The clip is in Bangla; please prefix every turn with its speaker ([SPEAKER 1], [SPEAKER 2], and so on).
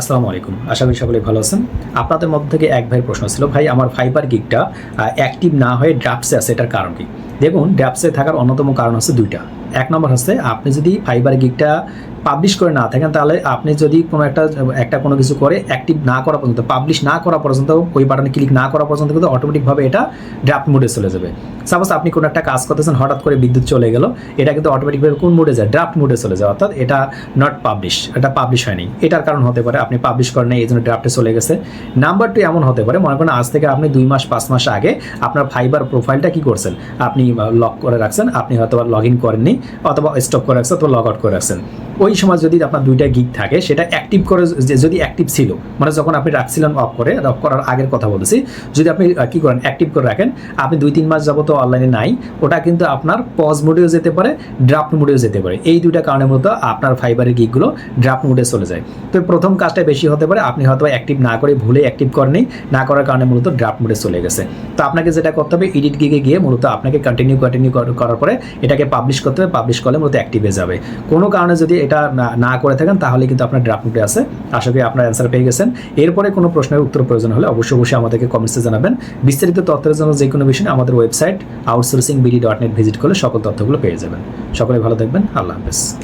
[SPEAKER 1] আসসালামু আলাইকুম। আশা করি সকলে ভালো আছেন। আপনাদের মধ্যে থেকে এক ভাইয়ের প্রশ্ন ছিল, ভাই, আমার ফাইবার গিকটা অ্যাক্টিভ না হয়ে ড্রাফটসে আছে, এটার কারণ কি? দেখুন ড্রাফটসে থাকার অন্যতম কারণ হচ্ছে দুইটা। এক নম্বর হচ্ছে, আপনি যদি ফাইবার গিকটা পাবলিশ করে না থাকেন, তাহলে আপনি যদি কোনো একটা একটা কোনো কিছু করে অ্যাক্টিভ না করা পর্যন্ত পাবলিশ না করা পর্যন্ত, ওই বাটনে ক্লিক না করা পর্যন্ত কিন্তু অটোমেটিকভাবে এটা ড্রাফট মোডে চলে যাবে। সাপোজ আপনি কোনো একটা কাজ করতেছেন, হঠাৎ করে বিদ্যুৎ চলে গেল, এটা কিন্তু অটোমেটিকভাবে কোন মোডে যায়? ড্রাফট মোডে চলে যায়, অর্থাৎ এটা নট পাবলিশ এটা পাবলিশ হয়নি। এটার কারণ হতে পারে, আপনি পাবলিশ করেন এই জন্য ড্রাফটে চলে গেছে। নাম্বার টু এমন হতে পারে, মনে করেন আজ থেকে আপনি দুই মাস, পাঁচ মাস আগে আপনার ফাইবার প্রোফাইলটা কি করছেন? আপনি লক করে রাখছেন, আপনি হয়তো লগ ইন করেননি অথবা স্টপ করে রাখছেন অথবা লগ আউট করে রাখছেন। ওই সময় যদি আপনার দুইটা গিগ থাকে, সেটা অ্যাক্টিভ করে যদি অ্যাক্টিভ ছিল মানে যখন আপনি রাখছিলেন অফ করে অফ করার আগের কথা বলতেছি, যদি আপনি কি করেন অ্যাক্টিভ করে রাখেন, আপনি দুই তিন মাস যাবত অনলাইনে নাই, ওটা কিন্তু আপনার পজ মোডেও যেতে পারে ড্রাফট মোডেও যেতে পারে। এই দুইটা কারণে মূলত আপনার ফাইবারের গিগগুলো ড্রাফট মোডে চলে যায়। তো প্রথম কাজটা বেশি হতে পারে, আপনি হয়তো অ্যাক্টিভ না করে ভুলে অ্যাক্টিভ করেনি না করার কারণে মূলত ড্রাফট মোডে চলে গেছে। তো আপনাকে যেটা করতে হবে এডিট গিগে গিয়ে মূলত আপনাকে কন্টিনিউ কন্টিনিউ করার পরে এটাকে পাবলিশ করতে হবে পাবলিশ করলে মূলত অ্যাক্টিভ হয়ে যাবে। কোনো কারণে যদি এটা না- করে থাকেন, তাহলে কিন্তু আপনার ড্রাফট নোটে আছে। আশা করি আপনার অ্যান্সার পেয়ে গেছেন। এরপরে কোনো প্রশ্নের উত্তর প্রয়োজন হলে অবশ্যই অবশ্যই আমাদেরকে কমেন্টসে জানাবেন। বিস্তারিত তথ্যের জন্য যে কোনো বিষয়ে আমাদের website outsourcing BD dot net visit করলে সকল তথ্যগুলো পেয়ে যাবেন। সকলে ভালো থাকবেন। আল্লাহ হাফেজ।